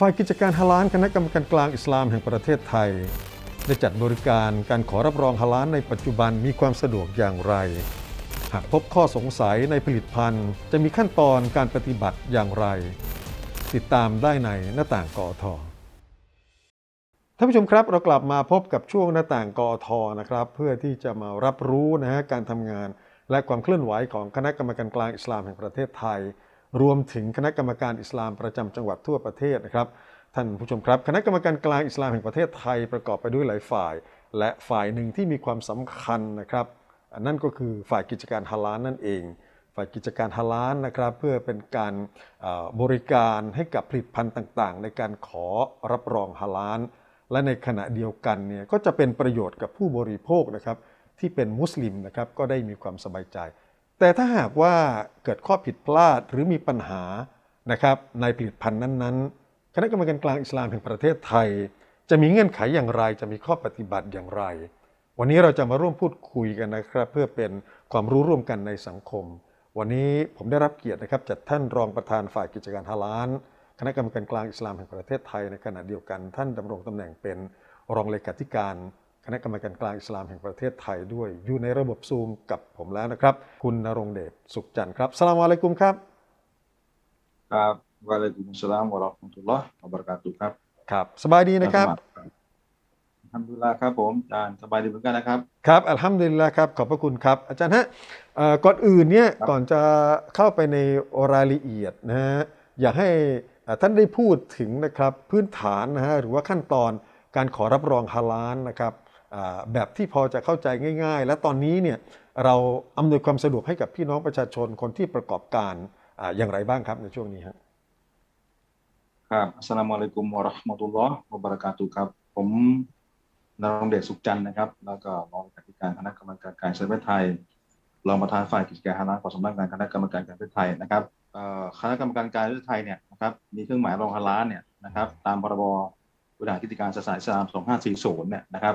ฝ่ายกิจการฮาลาลคณะกรรมการกลางอิสลามแห่งประเทศไทย ได้จัดบริการการขอรับรองฮาลาลในปัจจุบันมีความสะดวกอย่างไร หากพบข้อสงสัยในผลิตภัณฑ์ จะมีขั้นตอนการปฏิบัติอย่างไร ติดตามได้ในหน้าต่างกอทอท่านผู้ชมครับเรากลับมาพบกับช่วงหน้าต่างกอทอนะครับเพื่อที่จะมารับรู้นะฮะการทำงาน และความเคลื่อนไหวของคณะกรรมการกลางอิสลามแห่งประเทศไทย รวมถึงคณะกรรมการอิสลามประจำจังหวัดทั่วประเทศนะครับท่านผู้ชมครับ คณะกรรมการกลางอิสลามแห่งประเทศไทยประกอบไปด้วยหลายฝ่าย และฝ่ายหนึ่งที่มีความสำคัญนะครับนั่นก็คือฝ่ายกิจการฮาลาลนั่นเอง ฝ่ายกิจการฮาลาลนะครับ เพื่อเป็นการบริการให้กับผลิตภัณฑ์ต่างๆ ในการขอรับรองฮาลาลและในขณะเดียวกันเนี่ยก็จะเป็นประโยชน์กับผู้บริโภคนะครับที่เป็นมุสลิมนะครับก็ได้มีความสบายใจ แต่ถ้าหากว่าเกิดข้อผิดพลาดหรือมีปัญหานะครับในผลิตภัณฑ์นั้นๆ คณะกรรมการกลางอิสลามแห่งประเทศไทย จะมีเงื่อนไขอย่างไรจะมีข้อปฏิบัติอย่างไร วันนี้เราจะมาร่วมพูดคุยกันนะครับ เพื่อเป็นความรู้ร่วมกันในสังคม วันนี้ผมได้รับเกียรตินะครับจากท่านรองประธานฝ่ายกิจการฮาลาลคณะกรรมการกลางอิสลามแห่งประเทศไทยในขณะเดียวกันท่านดำรงตำแหน่งเป็นรองเลขาธิการ คณะกรรมการกลางอิสลามแห่งประเทศไทยด้วย อยู่ในระบบซูมกับผมแล้วนะครับ คุณนรงเดชสุขจันทร์ครับสลามอะลัยกุมครับครับวะอะลัยกุมุสสลามวะเราะห์มะตุลลอฮ์วะบะเราะกาตุฮ์ครับครับสบายดีนะครับอัลฮัมดุลิลลาห์ครับผมอาจารย์สบายดีเหมือนกันนะครับครับอัลฮัมดุลิลละครับขอบพระคุณครับ อาจารย์ฮะเอ่อก่อนอื่นเนี่ยครับก่อนจะเข้าไปในรายละเอียดนะฮะอยากให้เอ่อท่านได้พูดถึงนะครับพื้นฐานนะฮะหรือว่าขั้นตอนการขอรับรองฮาลาลนะครับอ่า แบบที่พอจะเข้าใจง่าย ๆ และตอนนี้เนี่ยเราอำนวยความสะดวกให้กับพี่น้องประชาชนคนที่ประกอบการออย่างไรบ้างครับในช่วงนี้ครับอัสสลามุอะลัยกุมวะราะห์มะตุลลอฮ์วะบะเราะกาตุครับ ผมนรงเดชสุขจันทร์นะครับ แล้วก็รองเลขาธิการคณะกรรมการการเสประเทศไทยรองประธานฝ่ายกิจการฮาลาลของสำนักงานคณะกรรมการการประเทศไทยนะครับคณะกรรมการการประเทศไทยเนี่ยนะครับมีเครื่องหมายรองฮาลาลเนี่ยนะครับ ตามพรบบริหารกิจการศาสนาอิสลาม 2540 เนี่ยนะครับ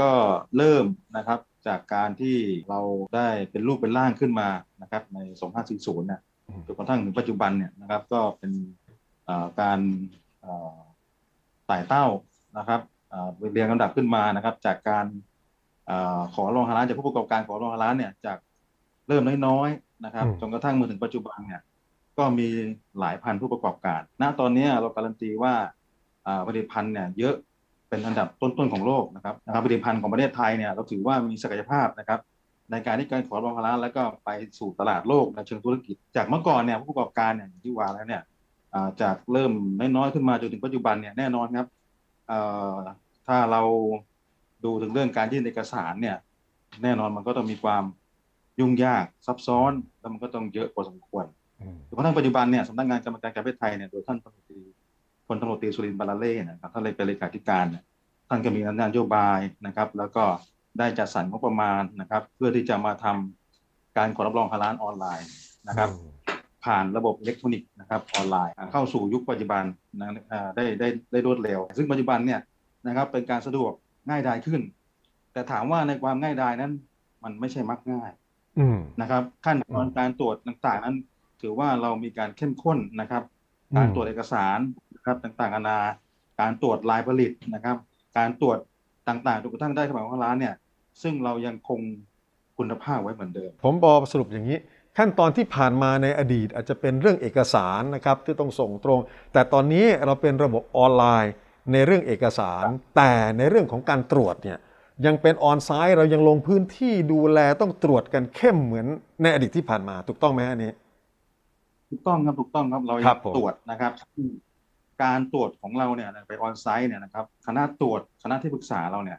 ก็เริ่มนะครับจากการที่เราได้เป็นรูปเป็นร่างขึ้นมานะครับใน 2540เนี่ยอืมจนกระทั่งถึงปัจจุบันเนี่ยนะครับก็เป็นเอ่อการเอ่อไต่เต้านะครับเอ่อเรียงลำดับขึ้นมานะครับ จากการเอ่อขอรองฮาลาลจากผู้ประกอบการขอรองฮาลาลเนี่ยจากเริ่มน้อยๆนะครับอืมจนกระทั่งมาถึงปัจจุบันเนี่ยก็มีหลายพันผู้ประกอบการ ณตอนนี้เราการันตีว่าอ่าผลิตภัณฑ์เนี่ยเยอะ เป็นอันดับต้นๆของโลกนะครับนะครับผลิตภัณฑ์ของประเทศไทยเนี่ยเราถือว่ามีศักยภาพนะครับในการที่การขอรองฮาลาลแล้วก็ไปสู่ตลาดโลกในเชิงธุรกิจ จากเมื่อก่อนเนี่ยผู้ประกอบการเนี่ยอย่างที่ว่าแล้วเนี่ยอ่าจากเริ่มน้อยๆขึ้นมาจนถึงปัจจุบันเนี่ยแน่นอนครับเอ่อถ้าเราดูถึงเรื่องการยื่นเอกสารเนี่ยแน่นอนมันก็ต้องมีความยุ่งยากซับซ้อนแล้วมันก็ต้องเยอะพอสมควรอืมจนกระทั่งปัจจุบันเนี่ยสำนักงานกรรมการการประเทศไทยเนี่ยโดยท่านพลตรีพ ลตำรวจตรีสุรินทร์บรรลาเล่นะครับท่านเลยเป็นเลขาธิการเนี่ยท่านก็มีนโยบายนะครับ แล้วก็ได้จัดสรรงบประมาณนะครับ เพื่อที่จะมาทำการขอรับรองฮาลาลออนไลน์นะครับ ผ่านระบบอิเล็กทรอนิกส์นะครับออนไลน์อ่าเข้าสู่ยุคปัจจุบันนะอ่าได้ได้ได้รวดเร็ว ซึ่งปัจจุบันเนี่ยนะครับเป็นการสะดวกง่ายดายขึ้น แต่ถามว่าในความง่ายดายนั้น มันไม่ใช่มักง่ายอืมนะครับ ขั้นตอนอืมการตรวจต่างๆ นั้น ถือว่าเรามีการเข้มข้นนะครับอืมการตรวจเอกสาร นะครับต่างๆนานาการตรวจลายผลิตนะครับ การตรวจต่างๆจนกระทั่งได้ขนาดของร้านเนี่ยซึ่งเรายังคงคุณภาพไว้เหมือนเดิม ผมบอกสรุปอย่างนี้ ขั้นตอนที่ผ่านมาในอดีตอาจจะเป็นเรื่องเอกสารนะครับที่ต้องส่งตรง แต่ตอนนี้เราเป็นระบบออนไลน์ในเรื่องเอกสาร แต่ในเรื่องของการตรวจเนี่ยยังเป็นออนไซต์เรายังลงพื้นที่ดูแลต้องตรวจกันเข้มเหมือนในอดีตที่ผ่านมาถูกต้องไหมอันนี้ถูกต้องครับถูกต้องครับเราครัยับงผมตรวจนะครับซึ่ง การตรวจของเราเนี่ยไปออนไซต์เนี่ยนะครับคณะตรวจคณะที่ปรึกษาเราเนี่ย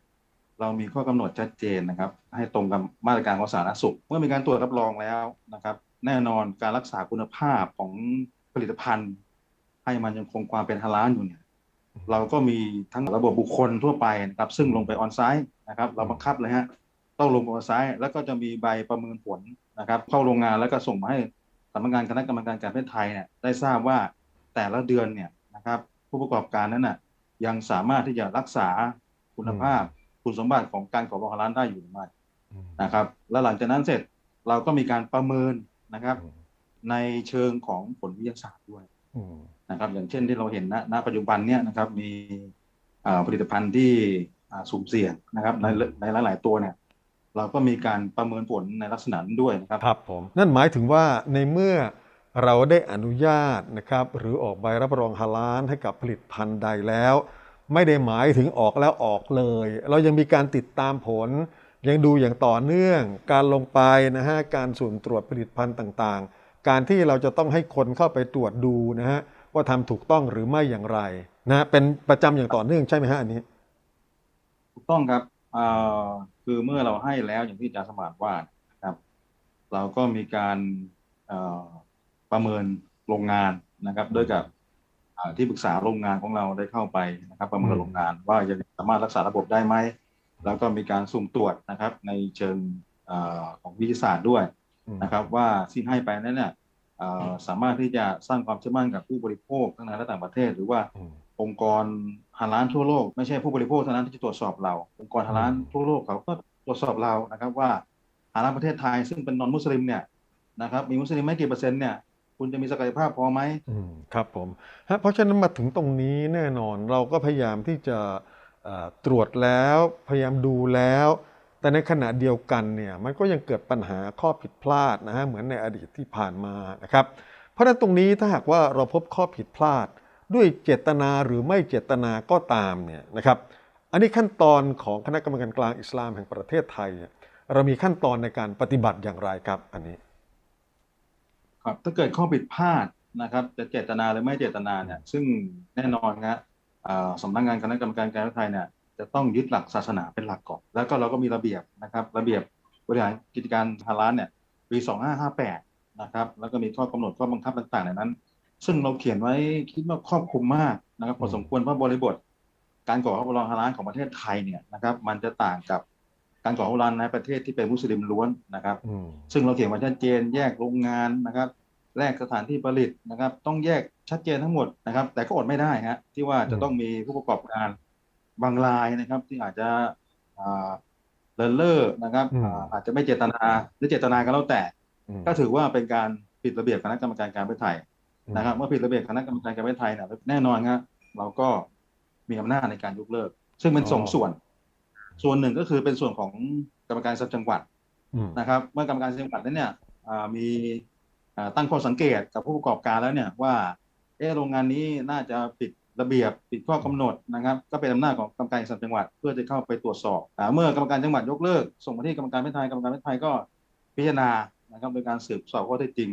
เรามีข้อกำหนดชัดเจนนะครับ ให้ตรงกับมาตรการของสาธารณสุข เมื่อมีการตรวจรับรองแล้วนะครับ แน่นอนการรักษาคุณภาพของผลิตภัณฑ์ ให้มันยังคงความเป็นฮาลาลอยู่เนี่ยเราก็มีทั้งระบบบุคคลทั่วไปนะครับซึ่งลงไปออนไซต์นะครับ เราบังคับเลยฮะต้องลงออนไซต์แล้วก็จะมีใบประเมินผลนะครับ เข้าโรงงานแล้วก็ส่งมาให้สำนักงานคณะกรรมการการแพทย์ไทยเนี่ยได้ทราบว่าแต่ละเดือนเนี่ย นะครับ ผู้ประกอบการนั้นน่ะยังสามารถที่จะรักษาคุณภาพคุณสมบัติของการขอบอกร้านได้อยู่หรือไม่นะครับ แล้วหลังจากนั้นเสร็จเราก็มีการประเมินนะครับ ในเชิงของผลวิทยาศาสตร์ด้วยอืมนะครับ อย่างเช่นที่เราเห็นณณปัจจุบันเนี่ยนะครับ มีอ่าผลิตภัณฑ์ที่อ่าสุ่มเสี่ยงนะครับ ในในหลาย ๆ ตัวเนี่ย เราก็มีการประเมินผลในลักษณะนั้นด้วยนะครับครับผมนั่นหมายถึงว่าในเมื่อ เราได้อนุญาตนะครับหรือออกใบรับรองฮาลาลให้กับผลิตภัณฑ์ใดแล้ว ไม่ได้หมายถึงออกแล้วออกเลย เรายังมีการติดตามผล ยังดูอย่างต่อเนื่อง การลงไปนะฮะการสุ่มตรวจผลิตภัณฑ์ต่างๆ การที่เราจะต้องให้คนเข้าไปตรวจดูนะฮะว่าทำถูกต้องหรือไม่อย่างไรนะเป็นประจำอย่างต่อเนื่องใช่ไหมฮะอันนี้ถูกต้องครับอ่อคือเมื่อเราให้แล้วอย่างที่อาจารย์สมานว่านะครับ เราก็มีการอ่อ ประเมินโรงงานนะครับด้วยกับอ่าที่ปรึกษาโรงงานของเราได้เข้าไปนะครับ ประเมินอืมโรงงานว่าจะสามารถรักษาระบบได้ไหมแล้วก็มีการสุ่มตรวจนะครับ ในเชิงเออของวิทยาศาสตร์ด้วยอืมนะครับ ว่าที่ให้ไปนั้นเนี่ยเอ่อสามารถที่จะสร้างความเชื่อมั่นกับผู้บริโภคทั้งในและต่างประเทศ หรือว่าอืมองค์กรฮาลาลทั่วโลกไม่ใช่ผู้บริโภคเท่านั้นที่จะตรวจสอบเรา องค์กรฮาลาลอืมทั่วโลกเขาก็ตรวจสอบเรานะครับ ว่าฮาลาลประเทศไทยซึ่งเป็นนอนมุสลิมเนี่ยนะครับมีมุสลิมไม่กี่เปอร์เซ็นต์เนี่ย คุณจะมีศักยภาพพอไหมครับผมฮะเพราะฉะนั้นมาถึงตรงนี้แน่นอนเราก็พยายามที่จะตรวจแล้วพยายามดูแล้ว แต่ในขณะเดียวกันเนี่ยมันก็ยังเกิดปัญหาข้อผิดพลาดนะฮะเหมือนในอดีตที่ผ่านมานะครับ เพราะฉะนั้นตรงนี้ถ้าหากว่าเราพบข้อผิดพลาด ด้วยเจตนาหรือไม่เจตนาก็ตามเนี่ยนะครับ อันนี้ขั้นตอนของคณะกรรมการกลางอิสลามแห่งประเทศไทย เรามีขั้นตอนในการปฏิบัติอย่างไรครับอันนี้ ครับถ้าเกิดข้อผิดพลาดนะครับจะเจตนาหรือไม่เจตนาเนี่ยซึ่งแน่นอนนะสำนักงานคณะกรรมการการไทยเนี่ยจะต้องยึดหลักศาสนาเป็นหลักก่อนแล้วก็เราก็มีระเบียบนะครับ ระเบียบบริหารกิจการฮาลาลเนี่ยปี 2558 นะครับ แล้วก็มีข้อกำหนดข้อบังคับต่างๆในนั้น ซึ่งเราเขียนไว้คิดว่าครอบคลุมมากนะครับพอสมควรเพราะบริบท การก่อรับรองฮาลาลของประเทศไทยเนี่ยนะครับ มันจะต่างกับ การก่อรับรองในประเทศที่เป็นมุสลิมล้วนนะครับอืมซึ่งเราเขียนไว้ชัดเจนแยกโรงงานนะครับแยกสถานที่ผลิตนะครับ ต้องแยกชัดเจนทั้งหมดนะครับ แต่ก็อดไม่ได้ฮะที่ว่าจะต้องมีผู้ประกอบการบางรายนะครับ ที่อาจจะอ่าเลินเล่อนะครับอืมอ่าอาจจะไม่เจตนาหรือเจตนาก็แล้วแต่อืมก็ถือว่าเป็นการผิดระเบียบคณะกรรมการการประเทศไทยนะครับ เมื่อผิดระเบียบคณะกรรมการการประเทศไทยเนี่ยแน่นอนครับเราก็มีอำนาจในการยกเลิก ซึ่งเป็นสองส่วน ส่วนหนึ่งก็คือเป็นส่วนของกรรมการจังหวัดอืมนะครับ เมื่อกรรมการจังหวัดนั้นเนี่ยอ่ามีอ่าตั้งข้อสังเกตกับผู้ประกอบการแล้วเนี่ยว่าเออโรงงานนี้น่าจะผิดระเบียบผิดข้อกำหนดนะครับ ก็เป็นอำนาจของกรรมการจังหวัด เพื่อจะเข้าไปตรวจสอบอาเมื่อกรรมการจังหวัดยกเลิก ส่งมาที่กรรมการไม่ไทยกรรมการไม่ไทยก็พิจารณานะครับโดยการสืบสอบข้อเท็จจริง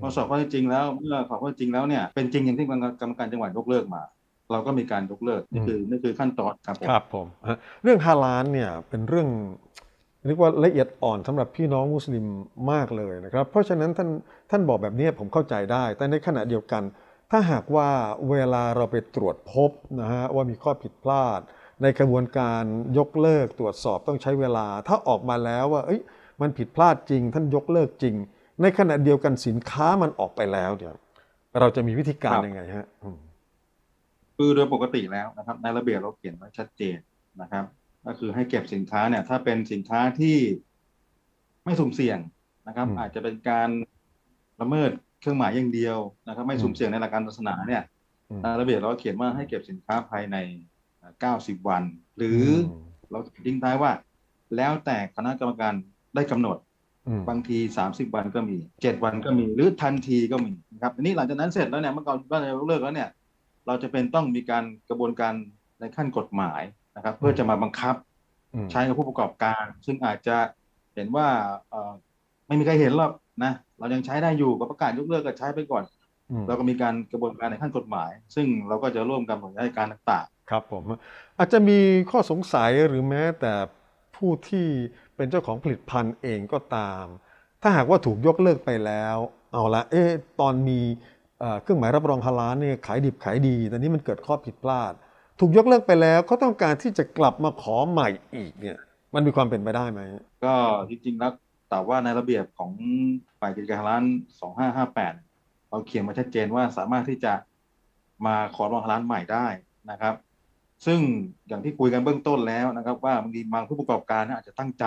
พอสอบข้อเท็จจริงแล้วเมื่อสอบข้อเท็จจริงแล้วเนี่ยเป็นจริงอย่างที่กรรมการจังหวัดยกเลิกมา เราก็มีการยกเลิกนี่คือนี่คือขั้นตอนครับผมครับผมฮะเรื่องฮาลาลเนี่ยเป็นเรื่องเรียกว่าละเอียดอ่อนสำหรับพี่น้องมุสลิมมากเลยนะครับ เพราะฉะนั้นท่านท่านบอกแบบนี้ผมเข้าใจได้ แต่ในขณะเดียวกัน ถ้าหากว่าเวลาเราไปตรวจพบนะฮะว่ามีข้อผิดพลาด ในกระบวนการยกเลิกตรวจสอบต้องใช้เวลา ถ้าออกมาแล้วว่าเอ้ยมันผิดพลาดจริง ท่านยกเลิกจริง ในขณะเดียวกันสินค้ามันออกไปแล้วเนี่ยเราจะมีวิธีการยังไงฮะอืม คือโดยปกติแล้วนะครับ ในระเบียบเราเขียนไว้ชัดเจนนะครับ ก็คือให้เก็บสินค้าเนี่ย ถ้าเป็นสินค้าที่ไม่สุ่มเสี่ยงนะครับอืมอาจจะเป็นการละเมิดเครื่องหมายอย่างเดียวนะครับ ไม่สุ่มเสี่ยงในหลักการศาสนาเนี่ยอืมในระเบียบเราเขียนว่าให้เก็บสินค้าภายใน 90 วัน หรืออมเราทิ้งท้ายว่า แล้วแต่คณะกรรมการได้กำหนดอืมบางที 30 วันก็มี 7 วันก็มี หรือทันทีก็มีนะครับอันนี้หลังจากนั้นเสร็จแล้วเนี่ยเมื่อก่อนว่าเรายกเลิกแล้วเนี่ย เราจะเป็นต้องมีการกระบวนการในขั้นกฎหมายนะครับ เพื่อจะมาบังคับอืมใช้กับผู้ประกอบการ ซึ่งอาจจะเห็นว่าเอ่อไม่มีใครเห็นหรอกนะเรายังใช้ได้อยู่ก็ประกาศยกเลิกก็ใช้ไปก่อนอืมเราก็มีการกระบวนการในขั้นกฎหมาย ซึ่งเราก็จะร่วมกันกับราชการต่างครับผมอาจจะมีข้อสงสัยหรือแม้แต่ผู้ที่เป็นเจ้าของผลิตภัณฑ์เองก็ตาม ถ้าหากว่าถูกยกเลิกไปแล้ว เอาละเอ๊ะตอนมี เครื่องหมายรับรองฮาลาลเนี่ยขายดิบขายดีแต่นี้มันเกิดข้อผิดพลาด ถูกยกเลิกไปแล้วเขาต้องการที่จะกลับมาขอใหม่อีกเนี่ยมันมีความเป็นไปได้ไหมก็จริงๆแล้วแต่ว่าในระเบียบของฝ่ายกิจการร้าน2558 เราเขียนมาชัดเจนว่าสามารถที่จะมาขอรองร้านใหม่ได้นะครับ ซึ่งอย่างที่คุยกันเบื้องต้นแล้วนะครับ ว่าบางทีบางผู้ประกอบการเนี่ยอาจจะตั้งใจ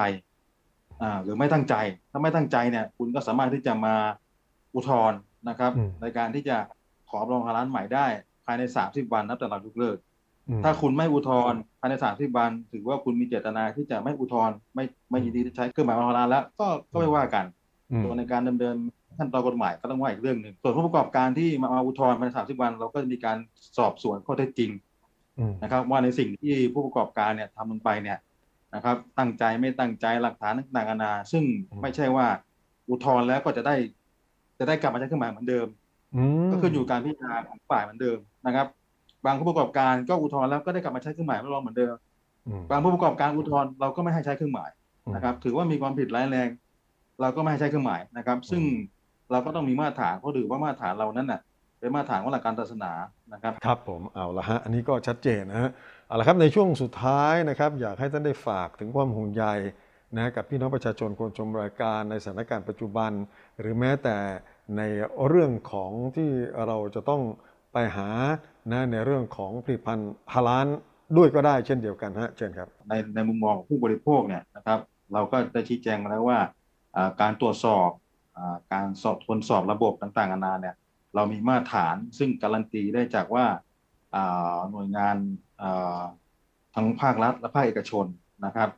อ่าหรือไม่ตั้งใจ ถ้าไม่ตั้งใจเนี่ย คุณก็สามารถที่จะมาอุทธรณ์ นะครับอืมในการที่จะขอรับรองฮาลาลใหม่ได้ ภายใน 30 วันนับแต่เรายกเลิกอืมถ้าคุณไม่อุทธรณ์ภายใน 30 วัน ถือว่าคุณมีเจตนาที่จะไม่อุทธรณ์ไม่ไม่ยินดีที่ใช้เครื่องหมายฮาลาลแล้ว ก็ก็ไม่ว่ากันอืมส่วนในการดำเนินขั้นตอนกฎหมายก็ต้องว่าอีกเรื่องหนึ่งส่วนผู้ประกอบการที่มามาอุทธรณ์ภายใน 30 วัน เราก็จะมีการสอบสวนข้อเท็จจริงอืมนะครับว่าในสิ่งที่ผู้ประกอบการเนี่ยทำลงไปเนี่ยนะครับ ตั้งใจไม่ตั้งใจหลักฐานต่างๆนานาซึ่งไม่ใช่ว่าอุทธรณ์แล้วก็จะได้ จะได้กลับมาใช้เครื่องหมายเหมือนเดิมอืมก็ขึ้นอยู่กับการพิจารณาของฝ่ายเหมือนเดิมนะครับ บางผู้ประกอบการก็อุทธรณ์แล้วก็ได้กลับมาใช้เครื่องหมายรับรองเหมือนเดิมอืมบางผู้ประกอบการอุทธรณ์เราก็ไม่ให้ใช้เครื่องหมายนะครับ ถือว่ามีความผิดร้ายแรง เราก็ไม่ให้ใช้เครื่องหมายนะครับ ซึ่งเราก็ต้องมีมาตรฐานเพราะถือว่ามาตรฐานเรานั้นน่ะเป็นมาตรฐานของหลักการศาสนานะครับ ครับผมเอาละฮะอันนี้ก็ชัดเจนนะฮะเอาละครับในช่วงสุดท้ายนะครับ อยากให้ท่านได้ฝากถึงความห่วงใย นะกับพี่น้องประชาชนคนชมรายการในสถานการณ์ปัจจุบัน หรือแม้แต่ในเรื่องของที่เราจะต้องไปหานะในเรื่องของผลิตภัณฑ์ฮาลาลด้วยก็ได้เช่นเดียวกันฮะเชิญครับ ในในมุมมองของผู้บริโภคเนี่ยนะครับ เราก็ได้ชี้แจงมาแล้วว่าการตรวจสอบอการสอบทวนสอบระบบต่างๆนานาเนี่ยเรามีมาตรฐานซึ่งการันตีได้จากว่าหน่วยงานทั้งภาครัฐและภาคเอกชนนะครับ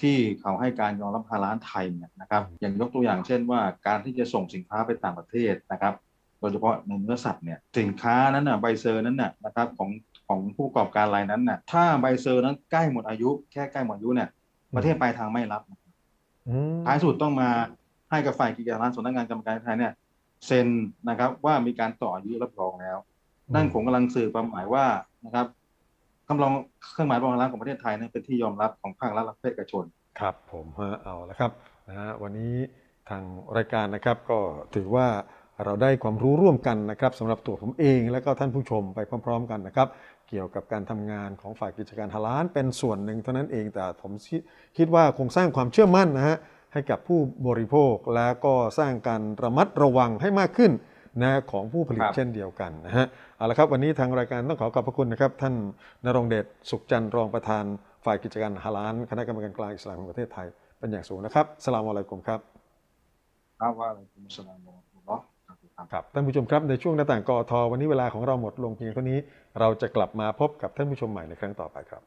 ที่เขาให้การยอมรับฮาลาลไทยเนี่ยนะครับอย่างยกตัวอย่างเช่นว่าการที่จะส่งสินค้าไปต่างประเทศนะครับโดยเฉพาะในเนื้อสัตว์เนี่ยสินค้านั้นน่ะใบเซอร์นั้นน่ะนะครับของของผู้ประกอบการรายนั้นน่ะถ้าใบเซอร์นั้นใกล้หมดอายุแค่ใกล้หมดอายุเนี่ยประเทศปลายทางไม่รับอืมท้ายสุดต้องมาให้กับฝ่ายกิจการร้านสำนักงานกรรมการไทยเนี่ยเซ็นนะครับว่ามีการต่ออายุรับรองแล้ว นั่นผมกำลังสื่อความหมายว่านะครับ คำรองเครื่องหมายรองรับของประเทศไทยนั้นเป็นที่ยอมรับของภาครัฐและภาคเอกชน ครับผมฮะเอาละครับนะฮะวันนี้ทางรายการนะครับก็ถือว่าเราได้ความรู้ร่วมกันนะครับสำหรับตัวผมเองและก็ท่านผู้ชมไปพร้อม ๆ กันนะครับ เกี่ยวกับการทำงานของฝ่ายกิจการฮาลาลเป็นส่วนหนึ่งเท่านั้นเองแต่ผมคิดว่าคงสร้างความเชื่อมั่นนะฮะให้กับผู้บริโภคแล้วก็สร้างการระมัดระวังให้มากขึ้น นะของผู้ผลิตครับเช่นเดียวกันนะฮะเอาละครับวันนี้ทางรายการต้องขอขอบพระคุณนะครับท่านนรงเดชสุขจันทร์รองประธานฝ่ายกิจการฮาลาลคณะกรรมการกลางอิสลามแห่งประเทศไทยเป็นอย่างสูงนะครับสลามอะลัยกุมครับครับว่าอะไรคุณสลามอัลลอฮ์ครับครับท่านผู้ชมครับในช่วงหน้าต่างกอทวันนี้เวลาของเราหมดลงเพียงเท่านี้ เราจะกลับมาพบกับท่านผู้ชมใหม่ในครั้งต่อไปครับ